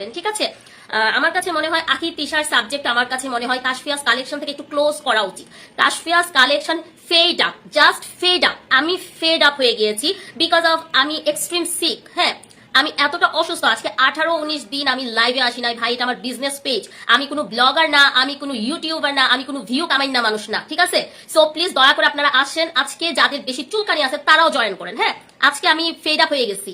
ঠিক আছে? আমার কাছে মনে হয় আখি তিশার সাবজেক্ট আমার কাছে মনে হয় তাসফিয়াস কালেকশন থেকে একটু ক্লোজ করা উচিত। Tasfia's collection fed up just fed up আমি ফেড আপ হয়ে গিয়েছি বিকজ অফ আমি এক্সট্রিম সিক হ্যাঁ? আমি এতটা অসুস্থ, আজকে আঠারো উনিশ দিন আমি লাইভে আসি নাই। ভাই, এটা আমার বিজনেস পেজ আমি কোনো ব্লগার না, আমি কোনো ইউটিউবার না, আমি কোনো ভিউ কামাই না মানুষ না, ঠিক আছে? সো প্লিজ দয়া করে আপনারা আসেন। আজকে যাদের বেশি চুলকানি আছে, তারাও জয়েন করেন হ্যাঁ? আজকে আমি ফেড আপ হয়ে গেছি।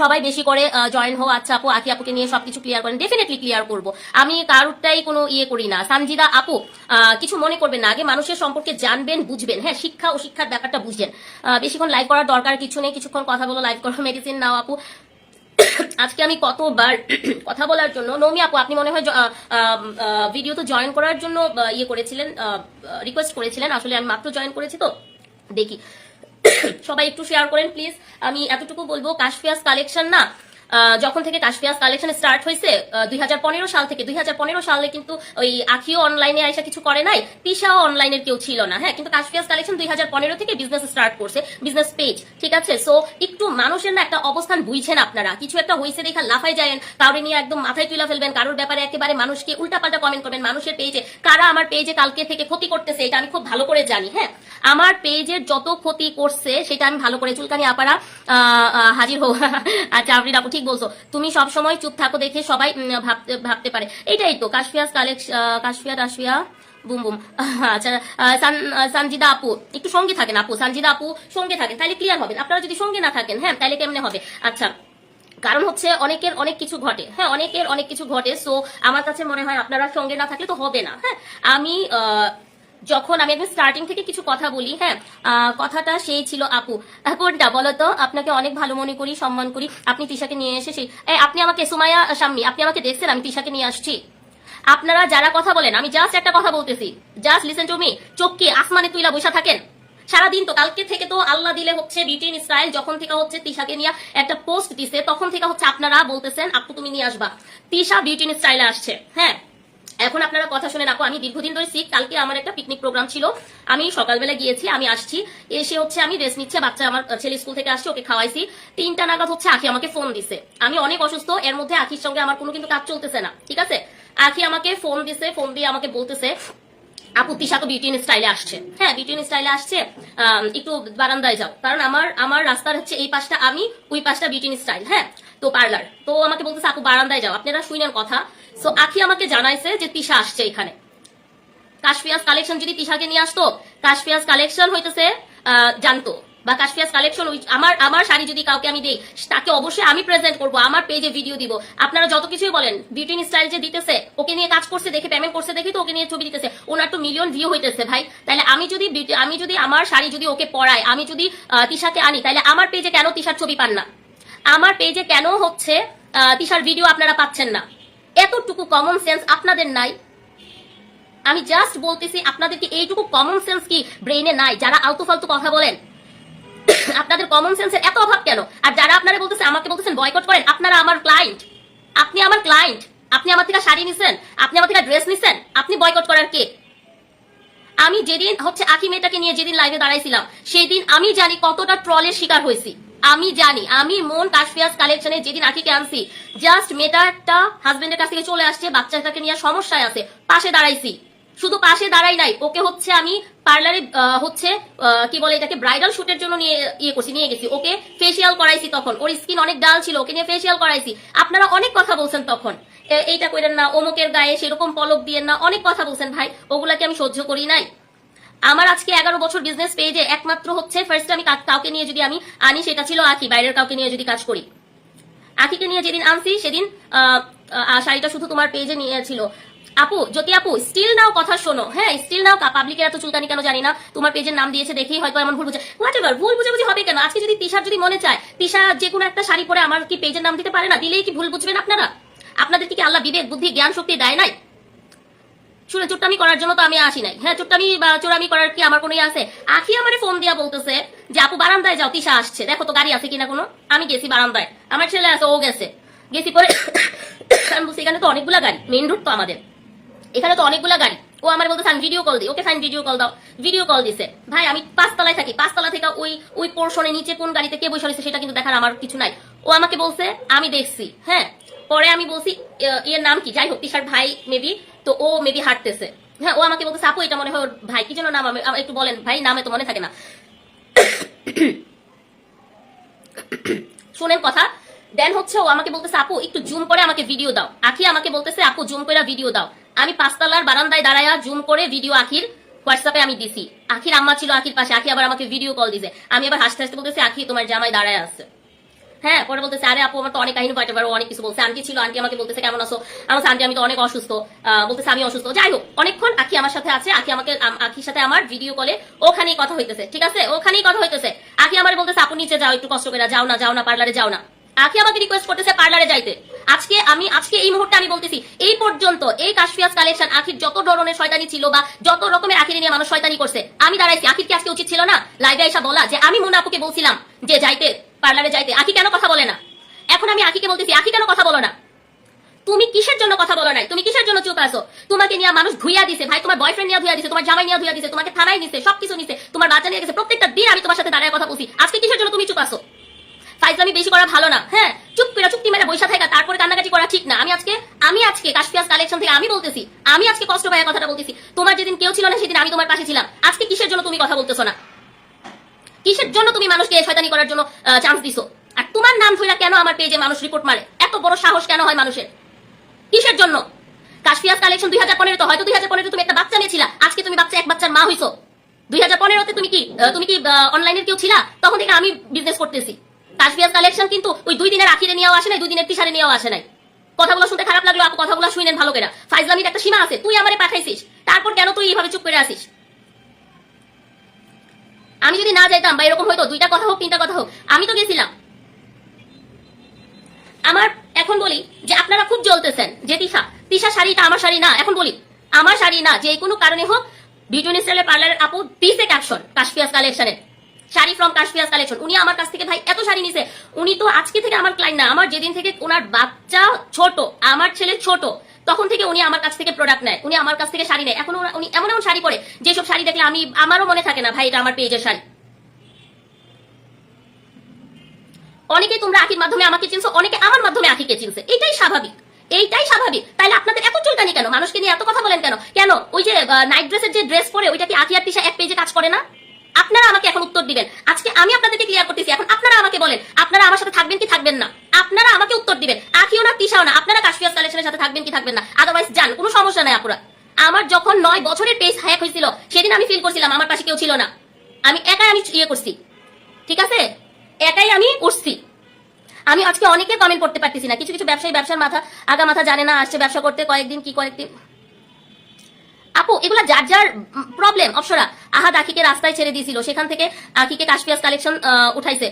সবাই বেশি করে জয়েন হো আচ্ছা আপু, আকি আপুকে নিয়ে সবকিছু ক্লিয়ার করেন। ডেফিনেটলি ক্লিয়ার করব। আমি কারোরটাই কোনো ইয়ে করি না। সানজিদা আপু কিছু মনে করবেন না। আগে মানুষের সম্পর্কে জানবেন, বুঝবেন। হ্যাঁ শিক্ষা ও শিক্ষার ব্যাপারটা বুঝবেন বেশিক্ষণ লাইভ করার দরকার কিছু নেই। কিছুক্ষণ কথা বলো লাইভ করো মেডিসিন নাও, আপু। আজকে আমি কতবার কথা বলার জন্য, নমি আপু, আপনি মনে হয় ভিডিও তো জয়েন করার জন্য ইয়ে করেছিলেন রিকোয়েস্ট করেছিলেন, আসলে আমি মাত্র জয়েন করেছি তো, দেখি। সবাই একটু শেয়ার করেন প্লিজ আমি এতটুকু বলব, কাশফিয়াস কালেকশন না যখন থেকে কাশফিয়াস কালেকশন স্টার্ট হয়েছে দুই হাজার পনেরো সাল থেকে, দুই সালে কিন্তু ওই আখিও অনলাইনে আইসা কিছু করে নাই, তিশাও অনলাইনের কেউ ছিল না। হ্যাঁ কিন্তু কাশফিয়াস কালেকশন দুই থেকে বিজনেস স্টার্ট করছে বিজনেস পেজ ঠিক আছে? সো একটু মানুষের না একটা অবস্থান বুঝছেন আপনারা। কিছু একটা হয়েছে দেখা লাফাই যায় কাউরে নিয়ে একদম মাথায় তুলে ফেলবেন, কারোর ব্যাপারে একেবারে মানুষকে উল্টাপাল্টা কমেন্ট করবেন, মানুষের পেজে কারা আমার পেজে কালকে থেকে ক্ষতি করতেছে, এটা আমি খুব ভালো করে জানি হ্যাঁ? আমার পেজের যত ক্ষতি করছে, সেটা আমি ভালো করে, চুলকানি আপারা হাজির হো আচ্ছা আপনি আপু ঠিক বলছো। তুমি সব সময় চুপ থাকো দেখে সবাই ভাবতে পারে। এটাই তো, Kashfia's collection Kashfia, Tashfia, boom boom. আচ্ছা সানজিদা আপু, একটু সঙ্গে থাকেন আপু, সানজিদা আপু সঙ্গে থাকেন তাহলে ক্লিয়ার হবেন আপনারা যদি সঙ্গে না থাকেন হ্যাঁ তাহলে কেমনে হবে? আচ্ছা কারণ হচ্ছে অনেকের অনেক কিছু ঘটে হ্যাঁ অনেকের অনেক কিছু ঘটে সো আমার কাছে মনে হয় আপনারা সঙ্গে না থাকলে তো হবে না হ্যাঁ। আমি যখন আমি একদম স্টার্টিং থেকে কিছু কথা বলি হ্যাঁ কথাটা সেই ছিল, আপু, কোনটা বলো তো? আপনাকে অনেক ভালো মনে করি, সম্মান করি। আপনি তিশাকে নিয়ে এসে সেই আপনি আমাকে সুমায়া শাম্মী আপনি আমাকে দেখছেন, আমি তিশাকে নিয়ে আসছি। আপনারা যারা কথা বলেন, আমি জাস্ট একটা কথা বলতেছি। জাস্ট লিসেন টু মি চোখকে আসমানে তুইলা বসে থাকেন। সারাদিন তো, কালকে থেকে তো আল্লাহ দিলে হচ্ছে ইন স্টাইল যখন থেকে হচ্ছে তিশাকে নিয়ে একটা পোস্ট দিছে, তখন থেকে হচ্ছে আপনারা বলতেছেন, আপু, তুমি নিয়ে আসবা। তিশা ইন স্টাইলে আসছে হ্যাঁ। এখন আপনারা কথা শুনে রাখো, আমি দীর্ঘদিন ধরে শিখ, কালকে আমার একটা পিকনিক প্রোগ্রাম ছিল। আমি সকালবেলা গিয়েছি, আমি আসছি, এসে হচ্ছে আমি রেস্ট নিচ্ছে, বাচ্চা আমার ছেলে স্কুল থেকে আসছে, ওকে খাওয়াইছি। তিনটা নাগাদ হচ্ছে আখি আমাকে ফোন দিছে। আমি অনেক অসুস্থ, এর মধ্যে আখির সঙ্গে আমার কোনো কিন্তু কাজ চলতেছে না, ঠিক আছে? আখি আমাকে ফোন দিছে ফোন দিয়ে আমাকে বলতেছে, আপু তিশা তো বিউটি স্টাইলে আসছে। হ্যাঁ বিউটি স্টাইলে আসছে একটু বারান্দায় যাও। কারণ আমার আমার রাস্তার হচ্ছে এই পাশটা আমি, ওই পাশটা বিউটিন স্টাইল হ্যাঁ? তো পার্লার তো আমাকে বলতেছে, আপু, বারান্দায় যাও। আপনারা শুনেন কথা সো আখি আমাকে জানাইছে যে তিশা আসছে এখানে। কাশফিয়াস কালেকশন যদি তিশাকে নিয়ে আসতো কাশফিয়াস কালেকশন হইতেছে জানতো। বা কাশফিয়াস কালেকশন আমার আমার শাড়ি যদি কাউকে আমি দেই, তাকে অবশ্যই আমি প্রেজেন্ট করব, আমার পেজে ভিডিও দিব। আপনারা যত কিছুই বলেন বিউটি স্টাইল যে দিতেছে, ওকে নিয়ে কাজ করছে দেখে পেমেন্ট করছে দেখে তো ওকে নিয়ে ছবি দিতেছে। ওনার তো মিলিয়ন ভিউ হইতেছে ভাই। তাহলে আমি যদি আমি যদি আমার শাড়ি যদি ওকে পরাই, আমি যদি তিশাকে আনি, তাহলে আমার পেজে কেন তিশার ছবি পান না? আমার পেজে কেন হচ্ছে তিশার ভিডিও আপনারা পাচ্ছেন না? এতটুকু কমন সেন্স আপনাদের নাই। আমি জাস্ট বলতেছি আপনাদের কি এইটুকু কমন সেন্স কি ব্রেইনে নাই, যারা আলতু ফালতু কথা বলেন। আপনাদের কমন সেন্সের এত অভাব কেন? আর যারা আপনারা বলতেছে আমাকে বলতেছেন বয়কট করেন, আপনারা আমার ক্লায়েন্ট আপনি আমার ক্লায়েন্ট আপনি আমার থেকে শাড়ি নিছেন, আপনি আমার থেকে ড্রেস নিছেন, আপনি বয়কট করার কে? আমি যেদিন হচ্ছে আখি মেয়েটাকে নিয়ে যেদিন লাইভে দাঁড়াইছিলাম সেই দিন আমি জানি কতটা ট্রলের শিকার হয়েছি। আমি জানি, আমি মন কাশফিয়াস কালেকশনে যেদিন আখিকে আনছি জাস্ট মেয়েটাটা হাজবেন্ডের কাছ থেকে চলে আসছে, বাচ্চাটাকে নিয়ে সমস্যায় আছে, পাশে দাঁড়াইছি। শুধু পাশে দাঁড়াই নাই, ওকে হচ্ছে আমি পার্লারে হচ্ছে কি বলে এটাকে ব্রাইডাল শুটের জন্য নিয়ে ইয়ে করছি, নিয়ে গেছি। ওকে ফেসিয়াল করাইছি তখন, ওর স্কিন অনেক ডাল ছিল, ওকে নিয়ে ফেসিয়াল করাইছি। আপনারা অনেক কথা বলছেন তখন। এইটা করেন না, অমুকের গায়ে সেরকম পলক দিয়েন না, অনেক কথা বলছেন ভাই, ওগুলাকে আমি সহ্য করি নাই। আমার আজকে এগারো বছর বিজনেস পেজে একমাত্র হচ্ছে ফার্স্ট আমি কাউকে নিয়ে যদি আমি আনি, সেটা ছিল আখি, বাইরের কাউকে নিয়ে যদি কাজ করি। আখিকে নিয়ে যেদিন আনছি, সেদিন শাড়িটা শুধু তোমার পেজে নিয়েছিল। আপু, যদি আপু স্টিল নাও কথা শোনো হ্যাঁ স্টিল নাও পাবলিকের এত চুলকানি কেন জানি না, তোমার পেজের নাম দিয়েছে দেখেই হয়তো এমন ভুল বুঝে হোয়াট এভার ভুল বুঝে হবে কেন? আজকে যদি তিশার যদি মনে চায়, তিশা যে কোনো একটা শাড়ি পরে আমার কি পেজের নাম দিতে পারে না? দিলেই কি ভুল বুঝবেন আপনারা? আপনাদের কি আল্লাহ বিবেক, বুদ্ধি, জ্ঞান, শক্তি দেয় নাই? শুনে চুট্টামি করার জন্য তো আমি আসি নাই। হ্যাঁ চুট্টামি বা চোরামি করার কি আমার কোনো ইয়ে আছে? আখি আমারে ফোন দিয়া বলতেছে যে, আপু, বারান্দায় যাও, তিশা আসছে। দেখো তো গাড়ি আছে কিনা কোনো? আমি গেছি বারান্দায়। আমার ছেলে আছে, ও গেছে। গেছি পরে এখানে তো অনেকগুলা গাড়ি মেইন রোড তো আমাদের। এখানে তো অনেকগুলা গাড়ি। ও আমার বলতে সাইন ভিডিও কল দিই ওকে সাইন ভিডিও কল দাও। ভিডিও কল দিছে। ভাই, আমি পাঁচতলায় থাকি। পাঁচতলা থেকে ওই ওই পোর্শনে নিচে কোন গাড়িতে কে বসে রয়েছে সেটা কিন্তু দেখার আমার কিছু নাই। ও আমাকে বলছে, আমি দেখছি। হ্যাঁ পরে আমি বলছি "এ- এর নাম কি? যাই হোক, তিশার ভাই মেবি তো ও মেবি হাঁটতেছে। হ্যাঁ ও আমাকে বলতেছে, আপু, এটা মনে হয় ভাই। কি জন্য নাম আমি একটু বলেন। ভাই, নামে তো মনে থাকে না। শুনেন কথা। দেন হচ্ছে ও আমাকে বলতেছে, আপু, একটু জুম করে আমাকে ভিডিও দাও। আখি আমাকে বলতেছে, আপু জুম করে ভিডিও দাও। আমি পাঁচতলার বারান্দায় দাঁড়ায়া জুম করে ভিডিও আখির হোয়াটসঅ্যাপে আমি দিছি। আখির আম্মা ছিল আখির পাশে। আখি আবার আমাকে ভিডিও কল দিছে। আমি আবার হাসতে হাসতে বলতেছি, আখি, তোমার জামাই দাঁড়ায় আছে। হ্যাঁ পরে বলতেছে আরে আপু আমার তো অনেক কাহিনী পাইতে পারো অনেক কিছু বলছে। আন্টি ছিল আন্টি আমাকে বলতেছে কেমন আছো? আমি বলছি, আন্টি আমি তো অনেক অসুস্থ। বলতেছে আমি অসুস্থ। যাই হোক অনেকক্ষণ আখি আমার সাথে আছে আখি আমাকে আম- আখির সাথে আমার ভিডিও কলে ওখানেই কথা হইতেছে ঠিক আছে? ওখানেই কথা হইতেছে। আখি আমার বলতেছে আপু নিচে যাও একটু কষ্ট করে যাও না যাও না পার্লারে যাও না। আখি আমাকে রিকোয়েস্ট করতেছে পার্লারে যাইতে। আজকে আমি আজকে এই মুহূর্তে আমি বলতেছি এই পর্যন্ত এই কাশফিয়াস কালেকশন আখির যত ধরনের শয়তানি ছিল বা যত রকমের আখির নিয়ে মানুষ শয়তানি করছে আমি দাঁড়াইছি। আখির কি আজকে উচিত ছিল না? লাইভে এসে বলা যে আমি মুনাপুকে বলছিলাম যে যাইতে। পার্লারে যাইতে। আখি কেন কথা বলে না? এখন আমি আখিকে বলতেছি, আখি কেন কথা বলো না? তুমি কিসের জন্য কথা বলো নাই? তুমি কিসের জন্য চুপ আছো? তোমাকে নিয়ে মানুষ ধুইয়া দিছে, ভাই। তোমার বয়ফ্রেন্ড নিয়ে ধুইয়া দিছে, তোমার জামাই নিয়ে ধুইয়া দিছে, তোমাকে থানায় নিছে, সবকিছু নিছে, তোমার বাচ্চা নিয়ে গেছে। প্রত্যেকটা দিন আমি তোমার সাথে দাঁড়ায় কথা বলছি। আজকে কিসের জন্য তুমি চুপ আছো? ফাইজলামি বেশি করা ভালো না হ্যাঁ? চুপ করে চুক্তি মেরে বৈশা থাকা তারপরে কান্নাকাটি করা ঠিক না। আমি আজকে আমি আজকে কাশপিয়াস কালেকশন থেকে আমি বলতেছি, আমি আজকে কষ্ট পাওয়ার কথাটা বলতেছি। তোমার যেদিন কেউ ছিল না, সেদিন আমি তোমার পাশে ছিলাম। আজকে কিসের জন্য তুমি কথা বলতেছো না? কিসের জন্য তুমি মানুষকে শয়তানি করার জন্য চান্স দিছো? আর তোমার নাম ধইরা কেন আমার পেজে মানুষ রিপোর্ট মারে? এত বড় সাহস কেন হয় মানুষের? কিসের জন্য? কাশফিয়াস কালেকশন দুই হাজার পনেরো হয়তো দুই হাজার পনেরো তুমি একটা বাচ্চা নিয়েছিলা আজকে তুমি বাচ্চা, এক বাচ্চার মা হইছো। দুই হাজার পনেরোতে তুমি কি তুমি কি অনলাইনের কেউ ছিলা? তখন থেকে আমি বিজনেস করতেছি। কাশফিয়াস কালেকশন কিন্তু ওই দুই দিনের আখিরে নিয়েও আসে নাই, দুই দিনের তিসারে নিয়েও আসে নাই। কথাগুলো শুনতে খারাপ লাগল, আপু, কথাগুলো শুনেন ভালো করে। ফাইজলামির একটা সীমা আছে, তুই আমারে পাঠাইছিস। তারপর কেন তুই এইভাবে চুপ করে আসিস আমি যদি না যাইতাম বা এরকম হয়তো দুইটা কথা হোক, তিনটা কথা হোক, আমি তো গেছিলাম। আমার, এখন বলি যে আপনারা খুব জ্বলতেছেন, যে তিশা তিশা শাড়িটা আমার শাড়ি না, এখন বলি, আমার শাড়ি না, যে কোনো কারণে হোক, বিউটি স্টাইলের পার্লারের আপু দিছে ক্যাপশন কাশফিয়াস কালেকশনের শাড়ি ফ্রম কাশফিয়াস কালেকশন উনি আমার কাছ থেকে, ভাই, এত শাড়ি নিছে। উনি তো আজকে থেকে আমার ক্লাইন্ট না, আমার যেদিন থেকে ওনার বাচ্চা ছোট, আমার ছেলে ছোট তখন থেকে উনি আমার কাছ থেকে প্রোডাক্ট নেয়, উনি আমার কাছ থেকে শাড়ি নেয়। এখন উনি এমন এমন শাড়ি পরে, যেসব শাড়ি দেখলে আমি, আমারও মনে থাকে না, ভাই, এটা আমার পেজের শাড়ি। অনেকে তোমরা আখির মাধ্যমে আমাকে চিনছো, অনেকে আমার মাধ্যমে আখিকে চিনছে। এটাই স্বাভাবিক। এইটাই স্বাভাবিক। তাহলে আপনাদের এত চুলকানি কেন? মানুষকে নিয়ে এত কথা বলেন কেন? কেন? ওই যে নাইট ড্রেসের যে ড্রেস পরে, ওইটা কি আখি আর তিশা এক পেজে কাজ করে না? আপনারা আমাকে এখন উত্তর দিবেন। আজকে আমি আপনাদেরকে ক্লিয়ার করতেছি। এখন আপনারা আমাকে বলেন, আপনারা আমার সাথে থাকবেন কি থাকবেন না? আপনারা আমাকে উত্তর দিবেন। আখিও না, তিশাও না। আপনারা কাশ্মীর কালেকশনের সাথে থাকবেন কি থাকবেন না? আদারওয়াইজ যান, কোনো সমস্যা নাই আপনারা আমার যখন নয় বছরের পেজ হ্যাক হয়েছিল, সেদিন আমি ফিল করছিলাম, আমার পাশে কেউ ছিল না। আমি একাই আমি ইয়ে করছি। ঠিক আছে? একাই আমি উঠছি। আমি আজকে অনেকে কমেন্ট করতে পারতেছি না। কিছু কিছু ব্যবসায়ী, ব্যবসার মাথা আগা মাথা জানে না, আসছে ব্যবসা করতে, কয়েকদিন কি, কয়েকদিন আপু, এগুলা যার যার প্রবলেম অপসরা। আহাদ আখিকে রাস্তায় ছেড়ে দিয়েছিল, সেখান থেকে আখিকে কাশপিয়াস কালেকশন উঠাইছে।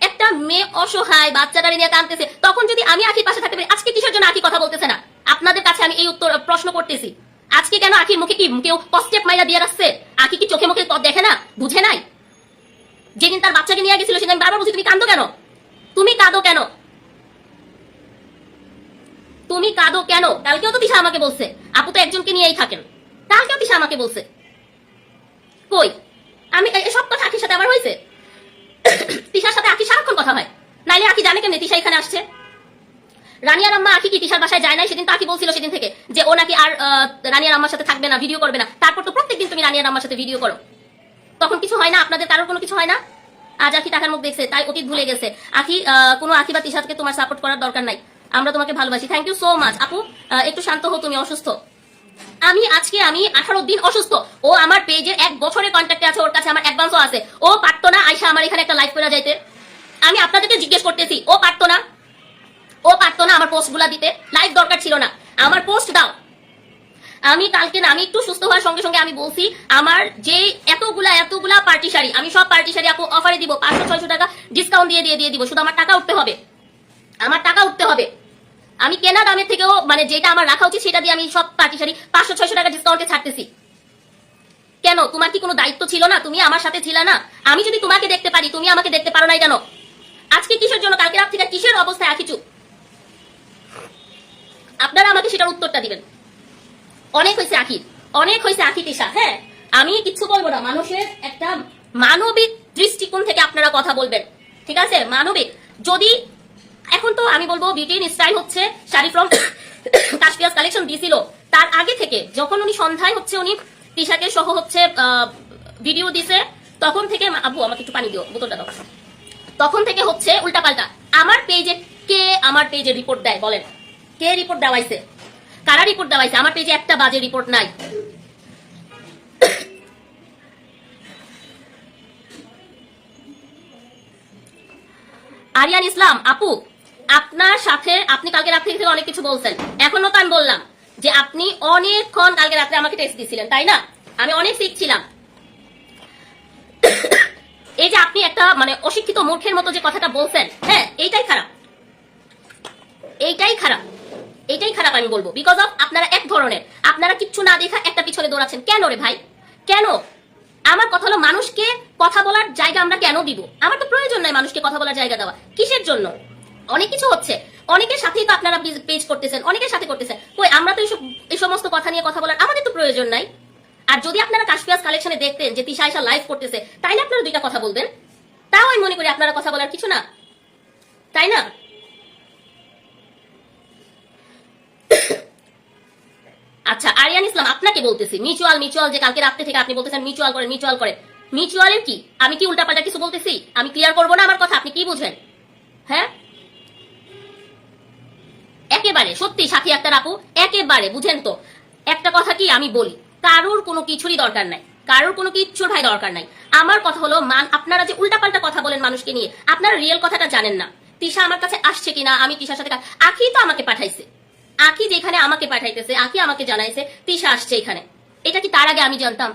একটা মেয়ে অসহায়, বাচ্চাটারে নিয়ে কাঁদতেছে। তখন যদি আমি আখির পাশে থাকতে পারি, আজকে কিসের জন্য আখি কথা বলতেছে না? আপনাদের কাছে আমি এই উত্তর প্রশ্ন করতেছি। আজকে কেন আখির মুখে কি, কেউ কস্টেপ মাইরা দিয়ে রাখছে? আখি কি চোখে মুখে দেখে না? বুঝে নাই? যেদিন তার বাচ্চাকে নিয়ে গেছিল, সেদিন বারবার বলছি, তুমি কান্দো কেন? তুমি কাঁদো কেন? তুমি কাঁদো কেন? কালকেও তো তিশা আমাকে বলছে। আপু তো একজনকে নিয়েই থাকেন। কালকেও তিশা আমাকে বলছে। কই? আমি সব কথা আখির সাথে আবার হয়েছে? তিশার সাথে আখি সারাক্ষণ কথা হয়। নাইলে আখি জানে কেমনে তিশা এখানে আসছে? রানিয়ার আম্মা আখি কি তিশার বাসায় যায় নাই? সেদিন তো আখি বলছিল সেদিন থেকে যে ও নাকি আর রানিয়ার আম্মার সাথে থাকবে না ভিডিও করবে না। তারপর তো প্রত্যেকদিন তুমি রানিয়ার আম্মার সাথে ভিডিও করো। তখন কিছু হয় না? আপনাদের কারোর কোনো কিছু হয় না? আজ আখি টাকার মুখ দেখছে, তাই অতীত ভুলে গেছে। আখি কোনো আখি বা তিশাতকে তোমার সাপোর্ট করার দরকার নাই। আমরা তোমাকে ভালোবাসি। থ্যাংক ইউ সো মাচ আপু একটু শান্ত হো তুমি অসুস্থ। আমি, আজকে আমি আঠারো দিন অসুস্থ। ও আমার পেজের এক বছরের কন্ট্যাক্টে আছে, ওর কাছে আমার অ্যাডভান্সও আছে। ও পারতো না আইসা আমার এখানে একটা লাইভ করে যাইতে। আমি আপনাদেরকে জিজ্ঞেস করতেছি, ও পারতো না? ও পারতো না আমার পোস্টগুলা দিতে। লাইভ দরকার ছিল না। আমার পোস্ট দাও। আমি কালকে না, আমি একটু সুস্থ হওয়ার সঙ্গে সঙ্গে আমি বলছি, আমার যে এতগুলা এতগুলা পার্টি শাড়ি আমি সব পার্টি শাড়ি আপু অফারে দিব, পাঁচশো, ছয়শো টাকা ডিসকাউন্ট দিয়ে দিয়ে দিয়ে দিব। শুধু আমার টাকা উঠতে হবে। আমার টাকা উঠতে হবে। আমি কেনা দামের থেকেও মানে যেটা আমার রাখা উচিত সেটা দিয়ে আমি সব পার্টি শাড়ি পাঁচশো, ছয়শো টাকা ডিসকাউন্টে ছাড়তেছি। কেন? তোমার কি কোনো দায়িত্ব ছিল না? তুমি আমার সাথে ছিল না? আমি যদি তোমাকে দেখতে পারি, তুমি আমাকে দেখতে পারো নাই কেন? আজকে কিসের জন্য? কালকে রাত থেকে কিসের অবস্থায় আছি চুপ আপনারা আমাকে সেটার উত্তরটা দিবেন। অনেক হয়েছে আখি অনেক হয়েছে আখি তিশা হ্যাঁ? আমি কিচ্ছু বলব না। মানুষের একটা মানবিক দৃষ্টিকোণ থেকে আপনারা কথা বলবেন। ঠিক আছে? মানবিক। যদি এখন তো আমি বলব বিউটি স্টাইল হচ্ছে শাড়ি ফ্রম কাশপিয়াস কালেকশন দিছিল। তার আগে থেকে যখন উনি সন্ধ্যায় হচ্ছে উনি তিশাকে সহ হচ্ছে ভিডিও দিছে, তখন থেকে আবু আমাকে একটু পানি দিও, বোতলটা দাও। তখন থেকে হচ্ছে উল্টাপাল্টা। আমার পেজে কে আমার পেজে রিপোর্ট দেয় বলেন? কে রিপোর্ট দেওয়াইছে? কারা রিপোর্ট দেওয়াইছে? আমার পেজে একটা বাজে রিপোর্ট নাই। আরিয়ান ইসলাম, আপু আপনার সাথে, আপনি কালকে রাত্রি থেকে অনেক কিছু বলছেন। এখনও তো আমি বললাম যে আপনি অনেকক্ষণ কালকে রাত্রে আমাকে টেস্ট দিছিলেন, তাই না? আমি অনেক শিখছিলাম এই যে আপনি একটা মানে অশিক্ষিত মূর্খের মতো যে কথাটা বলছেন হ্যাঁ এইটাই খারাপ। এইটাই খারাপ। এইটাই খারাপ আমি বলব। বিকজ অফ আপনারা এক ধরনের। আপনারা কিচ্ছু না দেখা একটা পিছনে দৌড়াচ্ছেন। কেন রে ভাই? কেন? আমার কথা হলো মানুষকে কথা বলার জায়গা আমরা কেন দিব? আমার তো প্রয়োজন নাই মানুষকে কথা বলার জায়গা দেওয়া। কিসের জন্য? অনেক কিছু হচ্ছে। অনেকের সাথেই তো আপনারা পেজ করতেছেন, অনেকের সাথে করতেছেন। কই, আমরা তো এই সমস্ত কথা নিয়ে কথা বলার আমাদের তো প্রয়োজন নাই। আর যদি আপনারা কাশপিয়াস কালেকশনে দেখতেন যে তিশা আয়সা লাইভ করতেছে, তাইলে আপনারা দুইটা কথা বলবেন। তাও আমি মনে করি আপনারা কথা বলার কিছু না। তাই না? আচ্ছা আরিয়ান ইসলাম, আপনাকে বলতেছি মিউচুয়াল মিউচুয়াল যে কালকে রাত্রে থেকে আপনি বলতেছেন মিউচুয়াল করেন মিউচুয়াল করেন মিউচুয়ালের কি? আমি কি উল্টাপাল্টা কিছু বলতেছি? আমি ক্লিয়ার করব না আমার কথা? আপনি কি বুঝেন হ্যাঁ? একেবারে, সত্যি সাথী একটা আপু, একেবারে, বুঝেন তো। একটা কথা কি আমি বলি, কারোর কোনো কিছুরই দরকার নাই, কারোর কোনো কিচ্ছুর ভাই দরকার নাই। আমার কথা হলো, মান, আপনারা যে উল্টাপাল্টা কথা বলেন মানুষকে নিয়ে, আপনারা রিয়েল কথাটা জানেন না। তিশা আমার কাছে আসছে কিনা, আমি তিশার সাথে আখি তো আমাকে পাঠাইছে। আখি যেখানে আমাকে পাঠাইতেছে, আখি আমাকে জানাইছে, তিশা আসছে এখানে। এটা কি তার আগে আমি জানতাম?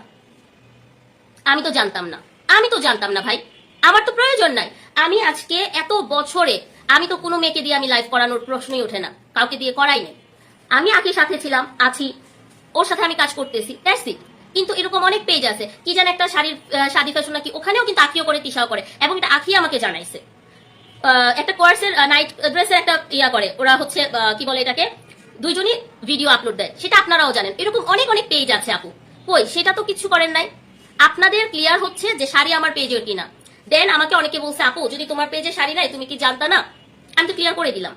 আমি তো জানতাম না। আমি তো জানতাম না ভাই। আমার তো প্রয়োজন নাই। আমি আজকে এত বছরে আমি তো কোনো মেয়েকে দিয়ে আমি লাইভ করানোর প্রশ্নই ওঠে না। কাউকে দিয়ে করাই নেই। আমি আখির সাথে ছিলাম, আছি। ওর সাথে আমি কাজ করতেছি দ্যাটস কিন্তু এরকম অনেক পেজ আছে। কি যেন একটা শাড়ির শাদি ফ্যাশন নাকি, ওখানেও কিন্তু আখিও করে তিশাও করে। এবং এটা আখি আমাকে জানাইছে। একটা কোর্সের নাইট ড্রেসের একটা ইয়া করে। ওরা হচ্ছে কি বলে এটাকে? দুইজনই ভিডিও আপলোড দেয়। সেটা আপনারাও জানেন। এরকম অনেক অনেক পেজ আছে আপু। কই, সেটা তো কিছু করেন নাই। আপনাদের ক্লিয়ার হচ্ছে যে শাড়ি আমার পেজের কিনা। দেন আমাকে অনেকে বলছে, আপু, যদি তোমার পেজে শাড়ি নাই, তুমি কি জানতা না? আমি তো ক্লিয়ার করে দিলাম।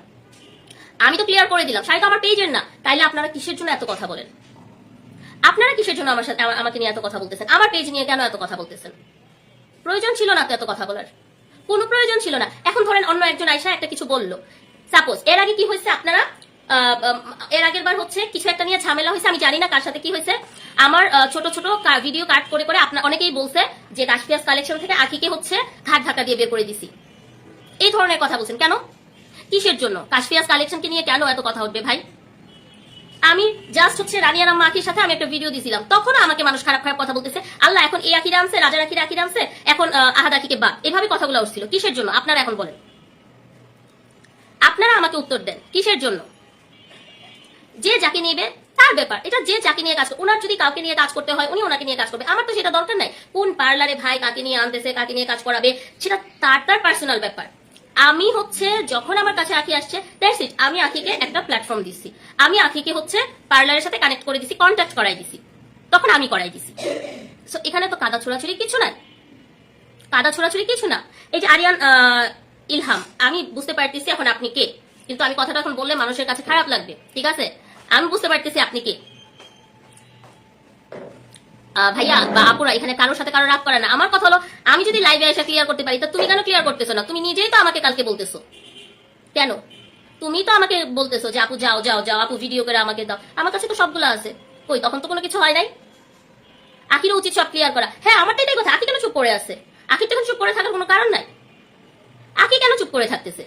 আমি তো ক্লিয়ার করে দিলাম। শাড়ি আমার পেজের না। তাইলে আপনারা কিসের জন্য এত কথা বলেন? আপনারা কিসের জন্য আমার সাথে আমাকে নিয়ে এত কথা বলতেছেন? আমার পেজ নিয়ে কেন এত কথা বলতেছেন? প্রয়োজন ছিল না তো এত কথা বলার। কোনো প্রয়োজন ছিল না। এখন ধরেন অন্য একজন আয়সা একটা কিছু বলল। সাপোজ এর আগে কি হয়েছে আপনারা? এর আগের বার হচ্ছে কিছু একটা নিয়ে ঝামেলা হয়েছে, আমি জানি না কার সাথে কি হয়েছে। আমার ছোট ছোট ভিডিও কাট করে করে আপনার অনেকেই বলছে যে কাশপিয়াস কালেকশন থেকে আখিকে হচ্ছে ঘাট ধাক্কা দিয়ে বের করে দিছি। এই ধরনের কথা বলছেন। কেন? কিসের জন্য? কাশপিয়াস কালেকশনকে নিয়ে কেন এত কথা উঠবে ভাই? আমি জাস্ট হচ্ছে রানিয়া রাম্মা আখির সাথে আমি একটা ভিডিও দিছিলাম। তখন আমাকে মানুষ খারাপ খারাপ কথা বলতেছে। আল্লাহ এখন এই আখিরা আনছে রাজা রাখির আখিরা আনছে এখন আহ, আহাদ আখিকে বা এভাবে কথাগুলো উঠছিল। কিসের জন্য? আপনারা এখন বলেন। আপনারা আমাকে উত্তর দেন। কিসের জন্য? যে যাকে নিবে তার ব্যাপার। এটা যে যাকে নিয়ে কাজ করবে ওনার যদি কাউকে নিয়ে কাজ করতে হয় উনি ওনাকে নিয়ে কাজ করবে। আমার তো সেটা দরকার নাই। কোন পার্লারে ভাই কাকে নিয়ে আনতেছে কাকে নিয়ে কাজ করাবে সেটা তার তার পার্সোনাল ব্যাপার। আমি হচ্ছে যখন আমার কাছে আঁকি আসছে দ্যাটস ইট আমি আঁকিকে একটা প্ল্যাটফর্ম দিছি। আমি আঁকিকে হচ্ছে পার্লারের সাথে কানেক্ট করে দিছি কন্ট্যাক্ট করাই দিছি। তখন আমি করাই দিছি। সো এখানে তো কাদা ছোড়াছুড়ি কিছু নাই। কাদা ছোড়াছুড়ি কিছু না। এই যে আরিয়ান ইলহাম, আমি বুঝতে পারতেছি এখন আপনি কে। কিন্তু আমি কথাটা এখন বললে মানুষের কাছে খারাপ লাগবে, ঠিক আছে? আমি বুঝতে পারতেছি আপনি কে। ভাইয়া বা আপুরা এখানে কারোর সাথে কারও রাগ করে না। আমার কথা হলো, আমি যদি লাইভে এসে ক্লিয়ার করতে পারি, তা তুমি কেন ক্লিয়ার করতেছো না? তুমি নিজেই তো আমাকে কালকে বলতেছো। কেন? তুমি তো আমাকে বলতেছো যে, আপু, যাও যাও যাও, আপু ভিডিও করে আমাকে দাও। আমার কাছে তো সবগুলো আছে। কই, তখন তো কোনো কিছু হয় নাই? আখির উচিত সব ক্লিয়ার করা। হ্যাঁ আমার তো এটাই কথা। আখি কেন চুপ করে আছে? আখির তো এখন চুপ করে থাকার কোনো কারণ নাই? আখি কেন চুপ করে থাকতেছে?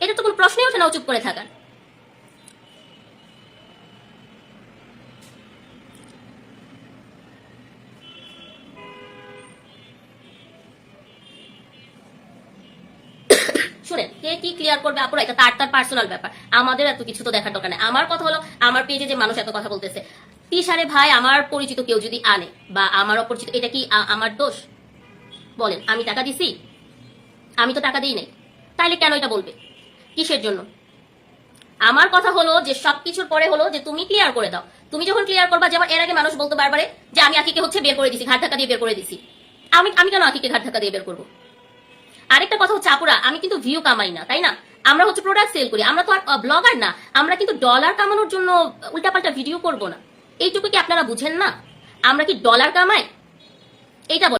এটা তো কোনো প্রশ্নই ওঠে না চুপ করে থাকার। কে ক্লিয়ার করবে আপুরা, এটা তার তার পার্সোনাল ব্যাপার। আমাদের এত কিছু তো দেখার দরকার নেই। আমার কথা হলো, আমার পেজে যে মানুষ এত কথা বলতেছে তিসারে ভাই, আমার পরিচিত কেউ যদি আনে বা আমার অপরিচিত, এটা কি আমার দোষ? বলেন, আমি টাকা দিছি? আমি তো টাকা দিই নাই। তাইলে কেন এটা বলবে? কিসের জন্য? আমার কথা হলো যে সবকিছুর পরে হলো যে তুমি ক্লিয়ার করে দাও। তুমি যখন ক্লিয়ার করবা যেমন এর আগে মানুষ বলতো বারবারে যে আমি আকিকে হচ্ছে বের করে দিছি, ঘাট ধাক্কা দিয়ে বের করে দিছি। আমি আমি কেন আকিকে ঘাট ধাক্কা দিয়ে বের করব? আরেকটা কথা হচ্ছে, আপুরা, আমি কিন্তু ভিউ কামাই না, তাই না? আমরা হচ্ছে প্রোডাক্ট সেল করি। আমরা তো আর ব্লগার না। আমরা কিন্তু ডলার কামানোর জন্য উল্টাপাল্টা ভিডিও করব না। এইটুকু কি আপনারা বুঝেন না? আমরা কি ডলার কামাই? এইটা।